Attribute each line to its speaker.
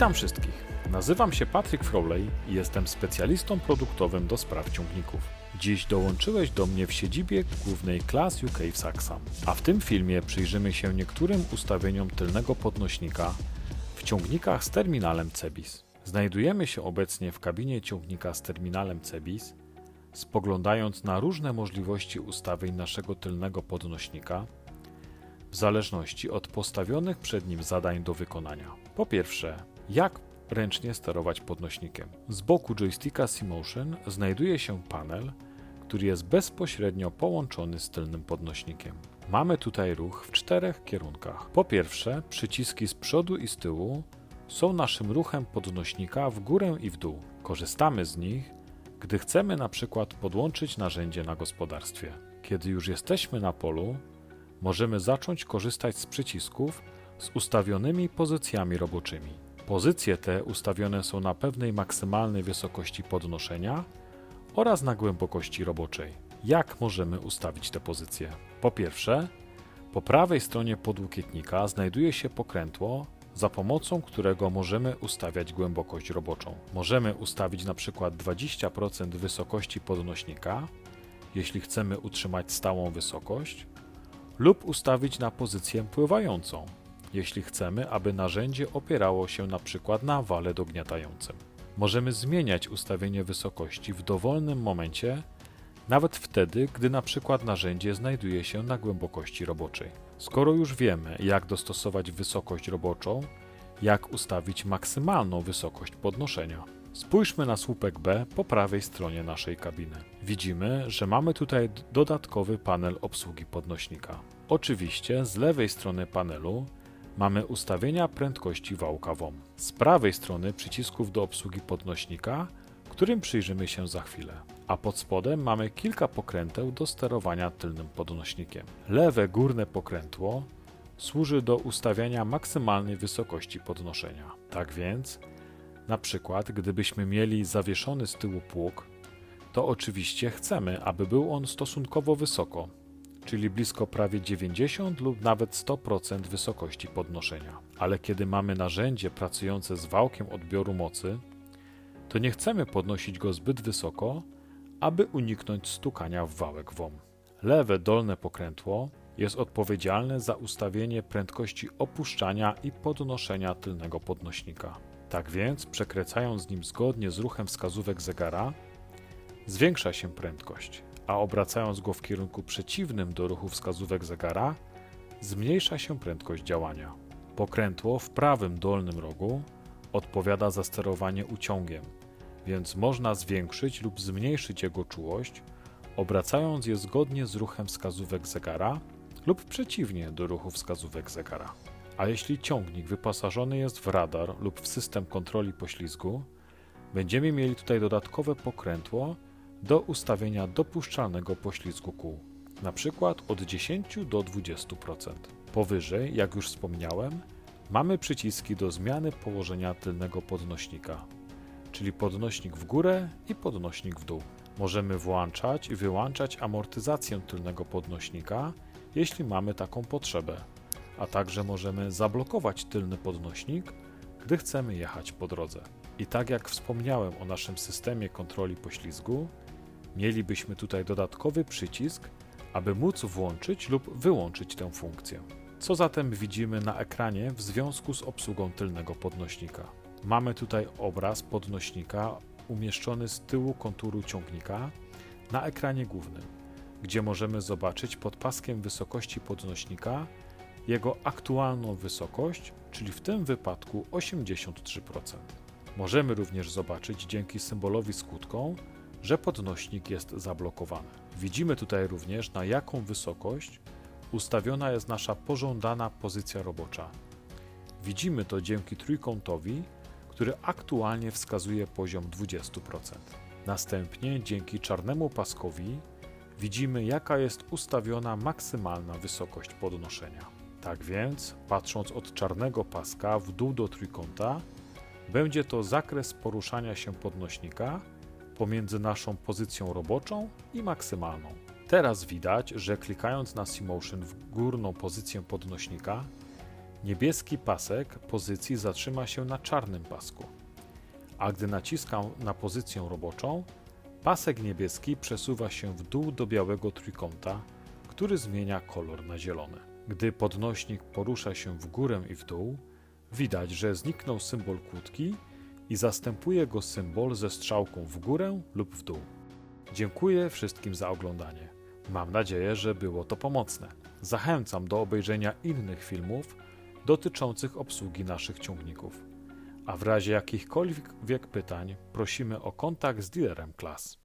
Speaker 1: Witam wszystkich. Nazywam się Patryk Froley i jestem specjalistą produktowym do spraw ciągników. Dziś dołączyłeś do mnie w siedzibie głównej Class UK w Saxam. A w tym filmie przyjrzymy się niektórym ustawieniom tylnego podnośnika w ciągnikach z terminalem CEBIS. Znajdujemy się obecnie w kabinie ciągnika z terminalem CEBIS, spoglądając na różne możliwości ustawień naszego tylnego podnośnika, w zależności od postawionych przed nim zadań do wykonania. Po pierwsze, jak ręcznie sterować podnośnikiem. Z boku joysticka C-Motion znajduje się panel, który jest bezpośrednio połączony z tylnym podnośnikiem. Mamy tutaj ruch w czterech kierunkach. Po pierwsze, przyciski z przodu i z tyłu są naszym ruchem podnośnika w górę i w dół. Korzystamy z nich, gdy chcemy na przykład podłączyć narzędzie na gospodarstwie. Kiedy już jesteśmy na polu, możemy zacząć korzystać z przycisków z ustawionymi pozycjami roboczymi. Pozycje te ustawione są na pewnej maksymalnej wysokości podnoszenia oraz na głębokości roboczej. Jak możemy ustawić te pozycje? Po pierwsze, po prawej stronie podłokietnika znajduje się pokrętło, za pomocą którego możemy ustawiać głębokość roboczą. Możemy ustawić na przykład 20% wysokości podnośnika, jeśli chcemy utrzymać stałą wysokość, lub ustawić na pozycję pływającą, jeśli chcemy, aby narzędzie opierało się na przykład na wale dogniatającym. Możemy zmieniać ustawienie wysokości w dowolnym momencie, nawet wtedy, gdy na przykład narzędzie znajduje się na głębokości roboczej. Skoro już wiemy, jak dostosować wysokość roboczą, jak ustawić maksymalną wysokość podnoszenia. Spójrzmy na słupek B po prawej stronie naszej kabiny. Widzimy, że mamy tutaj dodatkowy panel obsługi podnośnika. Oczywiście z lewej strony panelu mamy ustawienia prędkości wałka WOM. Z prawej strony przycisków do obsługi podnośnika, którym przyjrzymy się za chwilę. A pod spodem mamy kilka pokręteł do sterowania tylnym podnośnikiem. Lewe górne pokrętło służy do ustawiania maksymalnej wysokości podnoszenia. Tak więc, na przykład, gdybyśmy mieli zawieszony z tyłu pług, to oczywiście chcemy, aby był on stosunkowo wysoko, czyli blisko prawie 90 lub nawet 100% wysokości podnoszenia. Ale kiedy mamy narzędzie pracujące z wałkiem odbioru mocy, to nie chcemy podnosić go zbyt wysoko, aby uniknąć stukania w wałek WOM. Lewe dolne pokrętło jest odpowiedzialne za ustawienie prędkości opuszczania i podnoszenia tylnego podnośnika. Tak więc, przekręcając nim zgodnie z ruchem wskazówek zegara, zwiększa się prędkość, a obracając go w kierunku przeciwnym do ruchu wskazówek zegara, zmniejsza się prędkość działania. Pokrętło w prawym dolnym rogu odpowiada za sterowanie uciągiem, więc można zwiększyć lub zmniejszyć jego czułość, obracając je zgodnie z ruchem wskazówek zegara lub przeciwnie do ruchu wskazówek zegara. A jeśli ciągnik wyposażony jest w radar lub w system kontroli poślizgu, będziemy mieli tutaj dodatkowe pokrętło do ustawienia dopuszczalnego poślizgu kół, przykład od 10 do 20%. Powyżej, jak już wspomniałem, mamy przyciski do zmiany położenia tylnego podnośnika, czyli podnośnik w górę i podnośnik w dół. Możemy włączać i wyłączać amortyzację tylnego podnośnika, jeśli mamy taką potrzebę, a także możemy zablokować tylny podnośnik, gdy chcemy jechać po drodze. I tak jak wspomniałem o naszym systemie kontroli poślizgu, mielibyśmy tutaj dodatkowy przycisk, aby móc włączyć lub wyłączyć tę funkcję. Co zatem widzimy na ekranie w związku z obsługą tylnego podnośnika? Mamy tutaj obraz podnośnika umieszczony z tyłu konturu ciągnika na ekranie głównym, gdzie możemy zobaczyć pod paskiem wysokości podnośnika jego aktualną wysokość, czyli w tym wypadku 83%. Możemy również zobaczyć dzięki symbolowi skutką, że podnośnik jest zablokowany. Widzimy tutaj również na jaką wysokość ustawiona jest nasza pożądana pozycja robocza. Widzimy to dzięki trójkątowi, który aktualnie wskazuje poziom 20%. Następnie dzięki czarnemu paskowi widzimy jaka jest ustawiona maksymalna wysokość podnoszenia. Tak więc, patrząc od czarnego paska w dół do trójkąta, będzie to zakres poruszania się podnośnika pomiędzy naszą pozycją roboczą i maksymalną. Teraz widać, że klikając na C-Motion w górną pozycję podnośnika, Niebieski pasek pozycji zatrzyma się na czarnym pasku, a gdy naciskam na pozycję roboczą, pasek niebieski przesuwa się w dół do białego trójkąta, który zmienia kolor na zielony. Gdy podnośnik porusza się w górę i w dół, widać, że zniknął symbol kłódki i zastępuje go symbol ze strzałką w górę lub w dół. Dziękuję wszystkim za oglądanie. Mam nadzieję, że było to pomocne. Zachęcam do obejrzenia innych filmów dotyczących obsługi naszych ciągników. A w razie jakichkolwiek pytań prosimy o kontakt z dealerem klas.